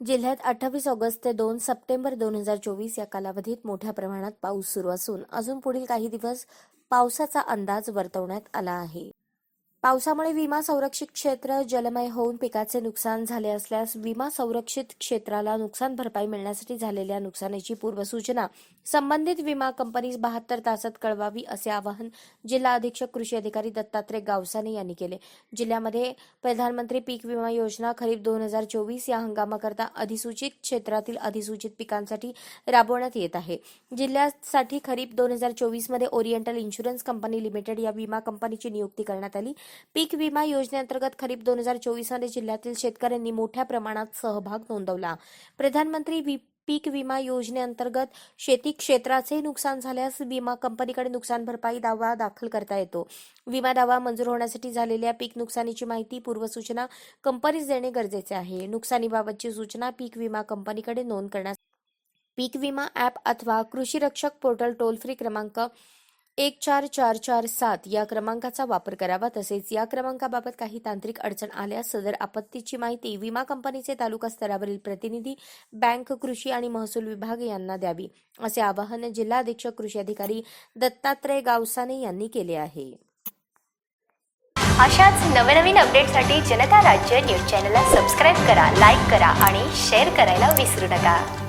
जिल्ह्यात अठ्ठावीस ऑगस्ट ते दोन सप्टेंबर दोन हजार चोवीस या कालावधीत मोठ्या प्रमाणात पाऊस सुरू असून अजून पुढील काही दिवस पावसाचा अंदाज वर्तवण्यात आला आहे. पावसामुळे विमा संरक्षित क्षेत्र जलमय होऊन पिकाचे नुकसान झाले असल्यास विमा संरक्षित क्षेत्राला नुकसान भरपाई मिळण्यासाठी झालेल्या नुकसानीची पूर्वसूचना. संबंधित विमा कंपनीस बहात्तर तासात कळवावी असे आवाहन जिल्हा अधीक्षक कृषी अधिकारी दत्तात्रय गावसाने यांनी केले. जिल्ह्यामध्ये प्रधानमंत्री पीक विमा योजना खरीप दोन हजार चोवीस या हंगामाकरता अधिसूचित क्षेत्रातील अधिसूचित पिकांसाठी राबवण्यात येत आहे. जिल्ह्यासाठी खरीप दोन हजार चोवीसमध्ये ओरिएंटल इन्शुरन्स कंपनी लिमिटेड या विमा कंपनीची नियुक्ती करण्यात आली. पीक विमा योजनेअंतर्गत खरीप दोन हजार चोवीसमध्ये जिल्ह्यातील शेतकऱ्यांनी मोठ्या प्रमाणात सहभाग नोंदवला. प्रधानमंत्री वि- पीक विमा योजनेअंतर्गत शेती क्षेत्राचे नुकसान झाल्यास विमा कंपनीकडे नुकसान भरपाई दावा दाखल करता येतो. विमा दावा मंजूर होण्यासाठी झालेल्या पीक नुकसानीची माहिती पूर्वसूचना कंपनीस देणे गरजेचे आहे. नुकसानीबाबतची सूचना पीक विमा कंपनीकडे नोंद करण्यास पीक विमा ॲप अथवा कृषी रक्षक पोर्टल टोल फ्री क्रमांक एक चार चार चार सात या क्रमांकाचा वापर करावा. तसेच या क्रमांकाबाबत काही तांत्रिक अडचण आल्यास सदर आपत्तीची माहिती विमा कंपनीचे तालुका स्तरावरील प्रतिनिधी बँक कृषी आणि महसूल विभाग यांना द्यावी असे आवाहन जिल्हा अधीक्षक कृषी अधिकारी दत्तात्रय गावसाने यांनी केले आहे. अशाच नवनवीन अपडेटसाठी जनता राज्य न्यूज चॅनलला सबस्क्राईब करा लाईक करा आणि शेअर करायला विसरू नका.